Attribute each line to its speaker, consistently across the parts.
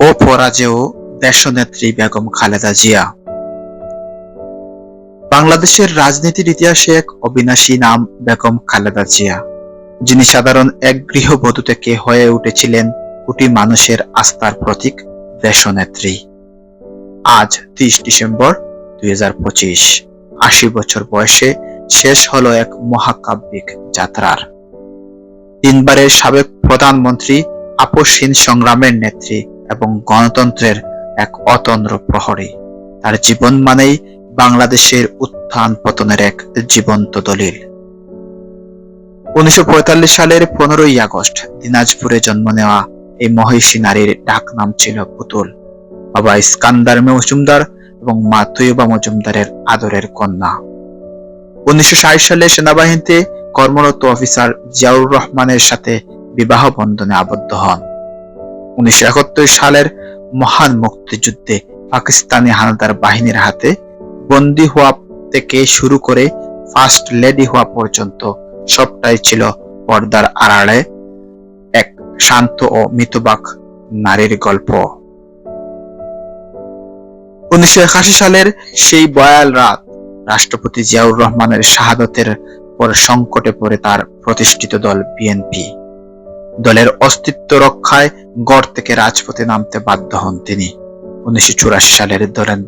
Speaker 1: অপরাজেয় দেশনেত্রী বেগম খালেদা জিয়া। বাংলাদেশের রাজনীতির ইতিহাসে এক অবিনাশী নাম বেগম খালেদা জিয়া, যিনি সাধারণ এক গৃহবধূ থেকে হয়ে উঠেছিলেন কোটি মানুষের আস্থার প্রতীক দেশনেত্রী। আজ তিরিশ ডিসেম্বর দুই আশি বছর বয়সে শেষ হলো এক মহাকাব্যিক যাত্রার। তিনবারের সাবেক প্রধানমন্ত্রী আপসহীন সংগ্রামের নেত্রী এবং গণতন্ত্রের এক অতন্দ্র প্রহরী। তার জীবন মানেই বাংলাদেশের উত্থান পতনের এক জীবন্ত দলিল। উনিশশো পঁয়তাল্লিশ সালের পনেরোই আগস্ট, দিনাজপুরে জন্ম নেওয়া এই মহিষী নারীর ডাক নাম ছিল পুতুল। বাবা ইস্কান্দার মজুমদার এবং মা তৈয়বা মজুমদারের আদরের কন্যা। উনিশশো ষাট সালে সেনাবাহিনীতে কর্মরত অফিসার জিয়াউর রহমানের সাথে বিবাহ বন্ধনে আবদ্ধ হন। উনিশশো সালের মহান মুক্তিযুদ্ধে পাকিস্তানি হানাদার বাহিনীর হাতে বন্দী হওয়া থেকে শুরু করে ফার্স্ট লেডি হওয়া পর্যন্ত সবটাই ছিল পর্দার আড়ালে। এক শান্ত ও মিতবাক নারীর গল্প। উনিশশো একাশি সালের সেই বয়াল রাত রাষ্ট্রপতি জিয়াউর রহমানের শাহাদতের পর সংকটে পড়ে তার প্রতিষ্ঠিত দল বিএনপি। দলের অস্তিত্ব রক্ষায় গড় থেকে রাজপথে নামতে বাধ্য হন তিনি। উনিশশো চুরাশি সালের দলেন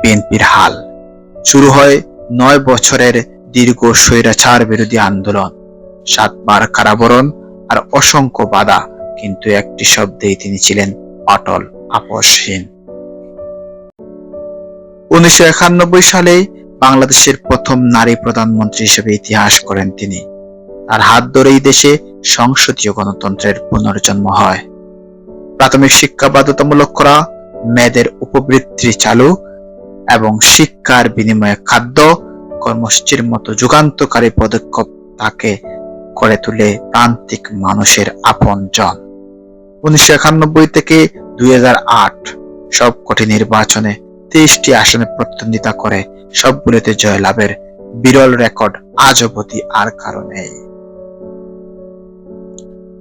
Speaker 1: বিএনপির হাল। শুরু হয় নয় বছরের দীর্ঘ স্বৈরাচার বিরোধী আন্দোলন। সাতবার কারাবরণ আর অসংখ্য বাধা, কিন্তু একটি শব্দেই তিনি ছিলেন অটল আপসহীন উনিশশো একানব্বই সালে বাংলাদেশের প্রথম নারী প্রধানমন্ত্রী হিসেবে ইতিহাস করেন তিনি। তার হাত ধরেই দেশে সংসদীয় গণতন্ত্রের পুনর্জন্ম হয়। প্রাথমিক শিক্ষা বাধ্যতামূলক করা, মেয়েদের উপবৃত্তি চালু এবং শিক্ষার বিনিময়ে খাদ্য, কর্মসূচির মতো যুগান্তকারী পদক্ষেপ তাকে করে তুলে প্রান্তিক মানুষের আপন জন। উনিশশো একানব্বই থেকে দুই সব কটি নির্বাচনে তেইশটি আসনে প্রতিদ্বন্দ্বিতা করে সবগুলোতে জয়লাভের বিরল রেকর্ড আজ অবধি আর কারও নেই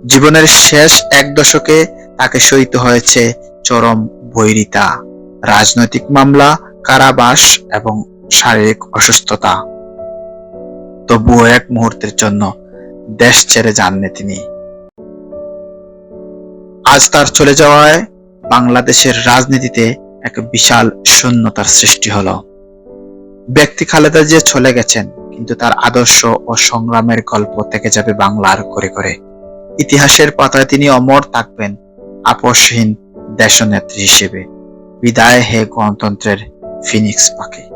Speaker 1: জীবনের শেষ এক দশকে তাকে সইতে হয়েছে চরম বৈরিতা, রাজনৈতিক মামলা, কারাবাস এবং শারীরিক অসুস্থতা। তবুও এক মুহূর্তের জন্য দেশ ছেড়ে যাননি তিনি। আজ তার চলে যাওয়ায় বাংলাদেশের রাজনীতিতে এক বিশাল শূন্যতার সৃষ্টি হল। ব্যক্তি খালেদা যে চলে গেছেন, কিন্তু তার আদর্শ ও সংগ্রামের গল্প থেকে যাবে বাংলার করে করে। ইতিহাসের পাতায় তিনি অমর থাকবেন আপসহীন দেশনেত্রী হিসেবে। বিদায় হে গণতন্ত্রের ফিনিক্স পাখি।